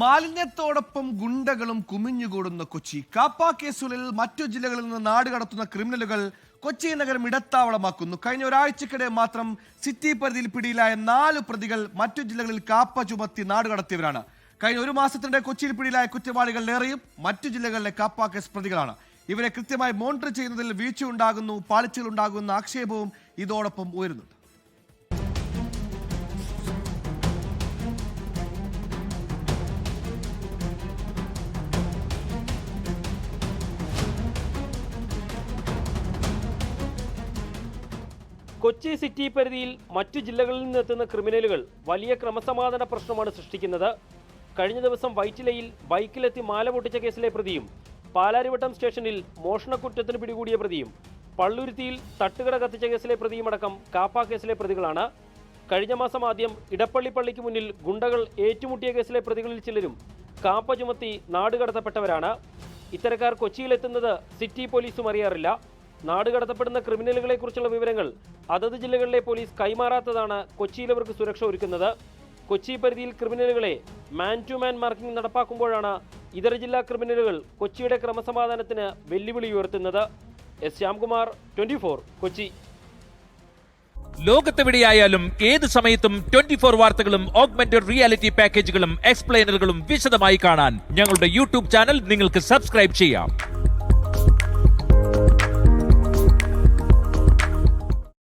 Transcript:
മാലിന്യത്തോടൊപ്പം ഗുണ്ടകളും കുമിഞ്ഞുകൂടുന്ന കൊച്ചി. കാപ്പ കേസുകളിൽ മറ്റു ജില്ലകളിൽ നിന്ന് നാട് കടത്തുന്ന ക്രിമിനലുകൾ കൊച്ചി നഗരം ഇടത്താവളമാക്കുന്നു. കഴിഞ്ഞ ഒരാഴ്ചക്കിടെ മാത്രം സിറ്റി പരിധിയിൽ പിടിയിലായ നാല് പ്രതികൾ മറ്റു ജില്ലകളിൽ കാപ്പ ചുമത്തി നാട് കടത്തിയവരാണ്. കഴിഞ്ഞ ഒരു മാസത്തിനിടെ കൊച്ചിയിൽ പിടിയിലായ കുറ്റവാളികളിലേറെയും മറ്റു ജില്ലകളിലെ കാപ്പ കേസ് പ്രതികളാണ്. ഇവരെ കൃത്യമായി മോണിറ്റർ ചെയ്യുന്നതിൽ വീഴ്ച ഉണ്ടാകുന്നു പാളിച്ചകൾ ഉണ്ടാകുന്ന ആക്ഷേപവും ഇതോടൊപ്പം ഉയരുന്നുണ്ട്. കൊച്ചി സിറ്റി പരിധിയിൽ മറ്റു ജില്ലകളിൽ നിന്നെത്തുന്ന ക്രിമിനലുകൾ വലിയ ക്രമസമാധാന പ്രശ്നമാണ് സൃഷ്ടിക്കുന്നത്. കഴിഞ്ഞ ദിവസം വൈറ്റിലയിൽ ബൈക്കിലെത്തി മാല പൊട്ടിച്ച കേസിലെ പ്രതിയും പാലാരിവട്ടം സ്റ്റേഷനിൽ മോഷണക്കുറ്റത്തിന് പിടികൂടിയ പ്രതിയും പള്ളുരുത്തിയിൽ തട്ടുകട കത്തിച്ച കേസിലെ പ്രതിയുമടക്കം കാപ്പ കേസിലെ പ്രതികളാണ്. കഴിഞ്ഞ മാസം ആദ്യം ഇടപ്പള്ളി പള്ളിക്ക് മുന്നിൽ ഗുണ്ടകൾ ഏറ്റുമുട്ടിയ കേസിലെ പ്രതികളിൽ ചിലരും കാപ്പ ചുമത്തി നാടുകടത്തപ്പെട്ടവരാണ്. ഇത്തരക്കാർ കൊച്ചിയിലെത്തുന്നത് സിറ്റി പോലീസും അറിയാറില്ല. നാടുകടത്തപ്പെടുന്ന ക്രിമിനലുകളെ കുറിച്ചുള്ള വിവരങ്ങൾ അതത് ജില്ലകളിലെ പോലീസ് കൈമാറാത്തതാണ് കൊച്ചിയിലവർക്ക് സുരക്ഷ ഒരുക്കുന്നത്. കൊച്ചി പരിധിയിൽ ക്രിമിനലുകളെ മാൻ ടു മാൻ മാർക്കിംഗ് നടപ്പാക്കുമ്പോഴാണ് ഇതര ജില്ലാ ക്രിമിനലുകൾ കൊച്ചിയുടെ ക്രമസമാധാനത്തിന് വെല്ലുവിളി ഉയർത്തുന്നത്. S Shyamkumar twenty four Kochi. ലോകത്തെവിടെയായാലും ഏത് സമയത്തും ട്വന്റി ഫോർ വാർത്തകളും ഓഗ്മെന്റഡ് റിയാലിറ്റി പാക്കേജുകളും എക്സ്പ്ലെയിനറുകളും വിശദമായി കാണാൻ ഞങ്ങളുടെ യൂട്യൂബ് ചാനൽ നിങ്ങൾക്ക് സബ്സ്ക്രൈബ് ചെയ്യാം.